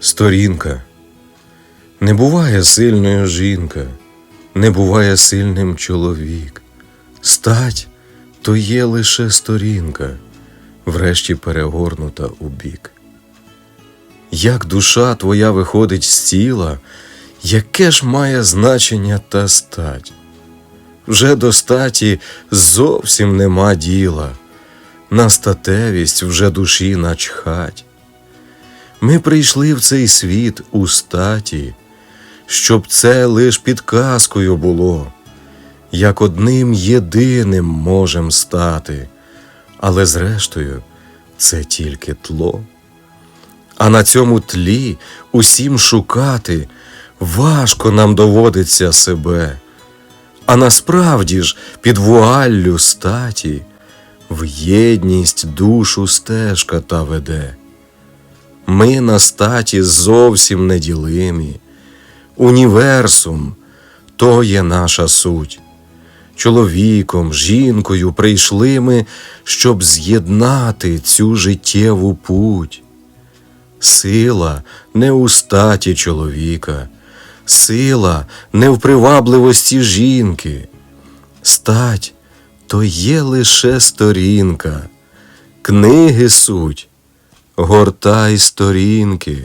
Сторінка. Не буває сильною жінка, не буває сильним чоловік. Стать то є лише сторінка, врешті перегорнута у бік. Як душа твоя виходить з тіла, яке ж має значення та стать? Вже до статі зовсім нема діла, на статевість вже душі начхать. Ми прийшли в цей світ у статі, щоб це лиш підказкою було, як одним єдиним можем стати, але зрештою це тільки тло. А на цьому тлі усім шукати важко нам доводиться себе. А насправді ж під вуаллю статі в єдність душу стежка та веде. Ми на статі зовсім неділимі. Універсум то є наша суть. Чоловіком, жінкою прийшли ми, щоб з'єднати цю життєву путь. Сила не у статі чоловіка, сила не в привабливості жінки. Стать то є лише сторінка, книги суть, гортай сторінки.